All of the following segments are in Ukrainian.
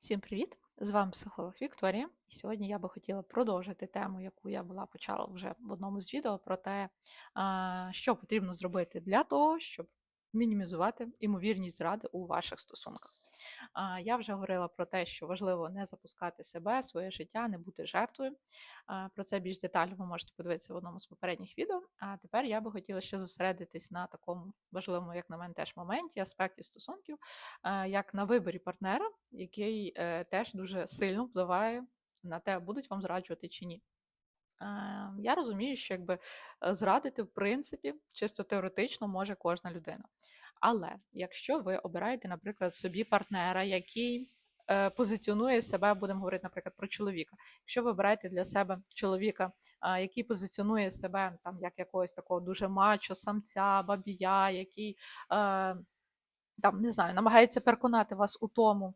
Всім привіт! З вами психолог Вікторія. І сьогодні я би хотіла продовжити тему, яку я була почала вже в одному з відео, про те, що потрібно зробити для того, щоб мінімізувати імовірність зради у ваших стосунках. Я вже говорила про те, що важливо не запускати себе, своє життя, не бути жертвою. Про це більш детально ви можете подивитися в одному з попередніх відео. А тепер я би хотіла ще зосередитись на такому важливому, як на мене, теж моменті, аспекті стосунків, як на виборі партнера, який е, теж дуже сильно впливає на те, будуть вам зраджувати чи ні. Я розумію, що якби е, зрадити, в принципі, чисто теоретично може кожна людина. Але якщо ви обираєте, наприклад, собі партнера, який е, позиціонує себе, будемо говорити, наприклад, про чоловіка. Якщо ви обираєте для себе чоловіка, який позиціонує себе там як якогось такого дуже мачо, самця, бабія, який е, там не знаю, намагається переконати вас у тому,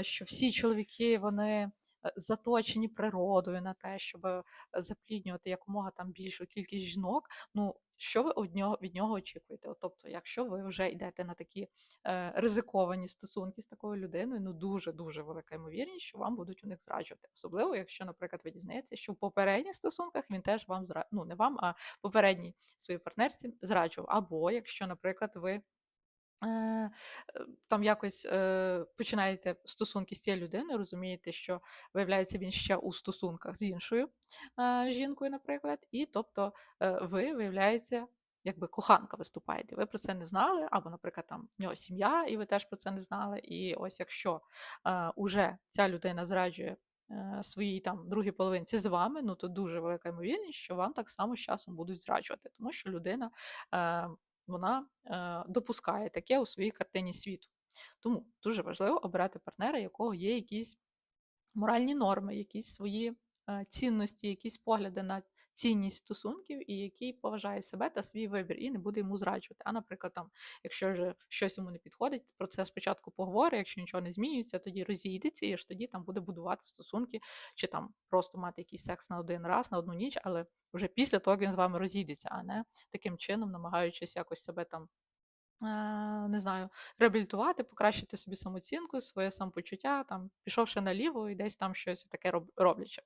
що всі чоловіки вони заточені природою на те, щоб е, запліднювати якомога там більшу кількість жінок. Ну що ви від нього від нього очікуєте? От, Тобто, якщо ви вже йдете на такі е, ризиковані стосунки з такою людиною, ну дуже дуже велика ймовірність, що вам будуть у них зраджувати. Особливо, якщо, наприклад, ви дізнаєтеся, що в попередніх стосунках він теж вам зра... ну не вам, а попередній своїй партнерці зраджував. Або якщо, наприклад, ви Е, е, там якось е, починаєте стосунки з цією людиною, розумієте, що виявляється він ще у стосунках з іншою е, жінкою, наприклад, і тобто е, ви виявляється. Якби коханка виступаєте, ви про це не знали, або, наприклад, там в нього сім'я, і ви теж про це не знали. І ось якщо е, уже ця людина зраджує е, своїй там другій половинці з вами, ну то дуже велика ймовірність, що вам так само з часом будуть зраджувати, тому що людина е, вона е, допускає таке у своїй картині світу. Тому дуже важливо обирати партнера, якого є якісь моральні норми, якісь свої е, цінності, якісь погляди на цінність стосунків, і який поважає себе та свій вибір, і не буде йому зраджувати. А, наприклад, там, якщо вже щось йому не підходить, про це спочатку поговорить, якщо нічого не змінюється, тоді розійдеться, і аж тоді там буде будувати стосунки, чи там просто мати якийсь секс на один раз, на одну ніч, але вже після того, як він з вами розійдеться, а не таким чином, намагаючись якось себе там не знаю, реабілітувати, покращити собі самооцінку, своє самопочуття, там, пішовши наліво і десь там щось таке роблячи.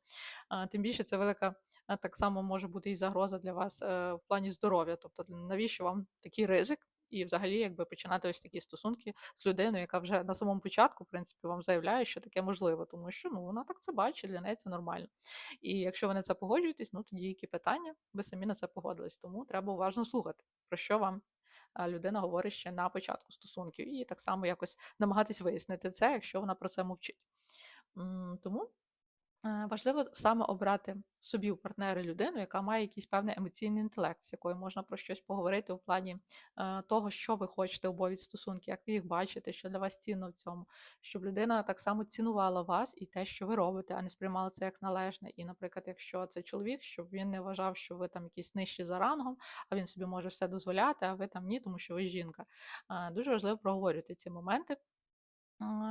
Тим більше це велика так само може бути і загроза для вас е, в плані здоров'я. Тобто, навіщо вам такий ризик? І, взагалі, якби починати ось такі стосунки з людиною, яка вже на самому початку, в принципі, вам заявляє, що таке можливо, тому що ну вона так це бачить, для неї це нормально. І якщо ви на це погоджуєтесь, ну тоді які питання, ви самі на це погодились. Тому треба уважно слухати, про що вам людина говорить ще на початку стосунків, і так само якось намагатись вияснити це, якщо вона про це мовчить. Тому важливо саме обрати собі у партнери людину, яка має якийсь певний емоційний інтелект, з якою можна про щось поговорити в плані е, того, що ви хочете обоє від стосунки, як ви їх бачите, що для вас цінно в цьому, щоб людина так само цінувала вас і те, що ви робите, а не сприймала це як належне. І, наприклад, якщо це чоловік, щоб він не вважав, що ви там якісь нижчі за рангом, а він собі може все дозволяти, а ви там ні, тому що ви жінка. Е, дуже важливо проговорювати ці моменти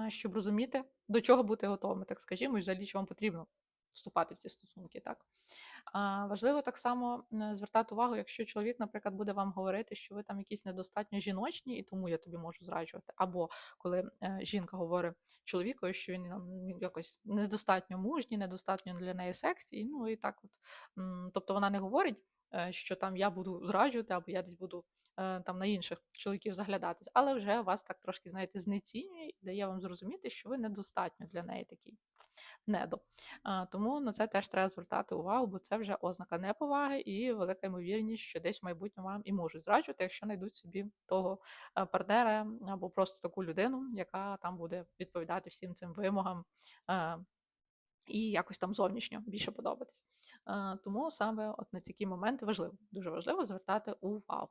щоб розуміти, до чого бути готовими, так скажімо, і взагалі, чи вам потрібно вступати в ці стосунки. так. Важливо так само звертати увагу, якщо чоловік, наприклад, буде вам говорити, що ви там якісь недостатньо жіночні, і тому я тобі можу зраджувати. Або коли е, жінка говорить чоловікові, що він там якось недостатньо мужній, недостатньо для неї сексі, ну і так от. Тобто вона не говорить, е, що там я буду зраджувати, або я десь буду там на інших чоловіків заглядатись, але вже вас так трошки, знаєте, знецінює і дає вам зрозуміти, що ви недостатньо для неї такий недо. Тому на це теж треба звертати увагу, бо це вже ознака неповаги і велика ймовірність, що десь в майбутньому вам і можуть зраджувати, якщо знайдуть собі того е, партнера або просто таку людину, яка там буде відповідати всім цим вимогам. Е, і якось там зовнішньо більше подобатись. Тому саме от на такі моменти важливо, дуже важливо звертати увагу.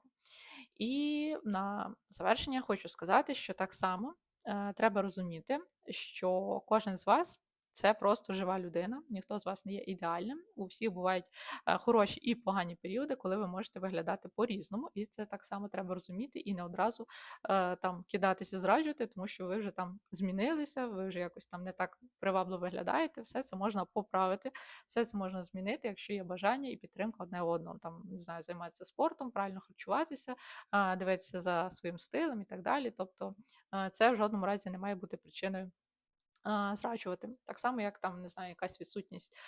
І на завершення хочу сказати, що так само е, треба розуміти, що кожен з вас це просто жива людина, ніхто з вас не є ідеальним. У всіх бувають е, хороші і погані періоди, коли ви можете виглядати по-різному, і це так само треба розуміти і не одразу е, там кидатися, зраджувати, тому що ви вже там змінилися, ви вже якось там не так привабливо виглядаєте. Все це можна поправити, все це можна змінити, якщо є бажання і підтримка одне одного. Там не знаю, займатися спортом, правильно харчуватися, е, дивитися за своїм стилем і так далі. Тобто це в жодному разі не має бути причиною зраджувати. Так само, як там, не знаю, якась відсутність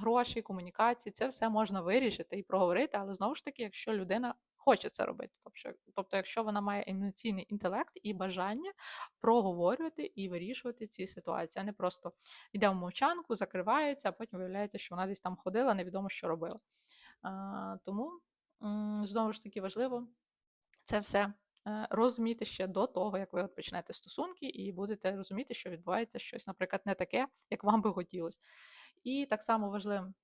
грошей, комунікації, це все можна вирішити і проговорити, але знову ж таки, якщо людина хоче це робити. Тобто, тобто, якщо вона має емоційний інтелект і бажання проговорювати і вирішувати ці ситуації, а не просто йде в мовчанку, закривається, а потім виявляється, що вона десь там ходила, невідомо, що робила. Тому знову ж таки важливо це все розуміти ще до того, як ви от почнете стосунки, і будете розуміти, що відбувається щось, наприклад, не таке, як вам би хотілося. І так само важливим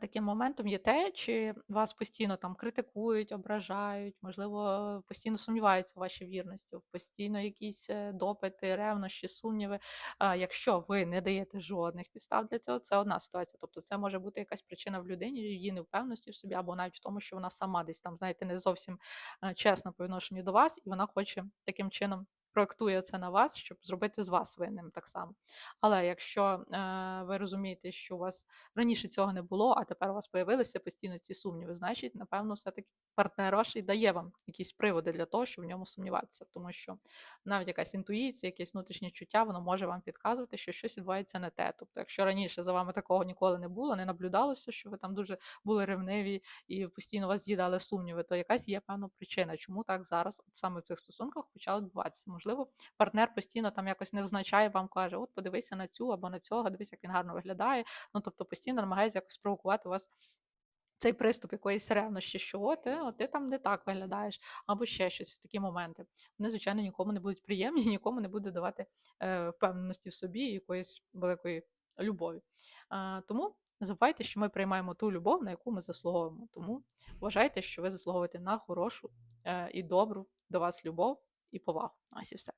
таким моментом є те, чи вас постійно там критикують, ображають, можливо, постійно сумніваються у вашій вірності, постійно якісь е, допити, ревнощі, сумніви. Якщо ви не даєте жодних підстав для цього, це одна ситуація. Тобто, це може бути якась причина в людині, її невпевненості в собі, або навіть в тому, що вона сама десь там, знаєте, не зовсім е, чесна по відношенню до вас, і вона хоче таким чином. Проектує це на вас, щоб зробити з вас винним так само. Але якщо е, ви розумієте, що у вас раніше цього не було, а тепер у вас появилися постійно ці сумніви, значить, напевно, все-таки партнер ваш і дає вам якісь приводи для того, щоб в ньому сумніватися. Тому що навіть якась інтуїція, якесь внутрішнє чуття, воно може вам підказувати, що щось відбувається не те. Тобто, якщо раніше за вами такого ніколи не було, не наблюдалося, що ви там дуже були ревниві і постійно вас з'їдали сумніви, то якась є певна причина, чому так зараз, от саме в цих стосунках, почало відбуватися. Можливо, партнер постійно там якось не означає, вам каже: От, подивися на цю або на цього, дивись, як він гарно виглядає. Ну тобто постійно намагається якось спровокувати вас. Цей приступ якоїсь ревнощі, що о, ти, о, ти там не так виглядаєш, або ще щось в такі моменти. Вони, звичайно, нікому не будуть приємні, нікому не буде давати е, впевненості в собі якоїсь великої любові. А, тому забувайте, що ми приймаємо ту любов, на яку ми заслуговуємо. Тому вважайте, що ви заслуговуєте на хорошу е, і добру до вас любов і повагу. Ось і все.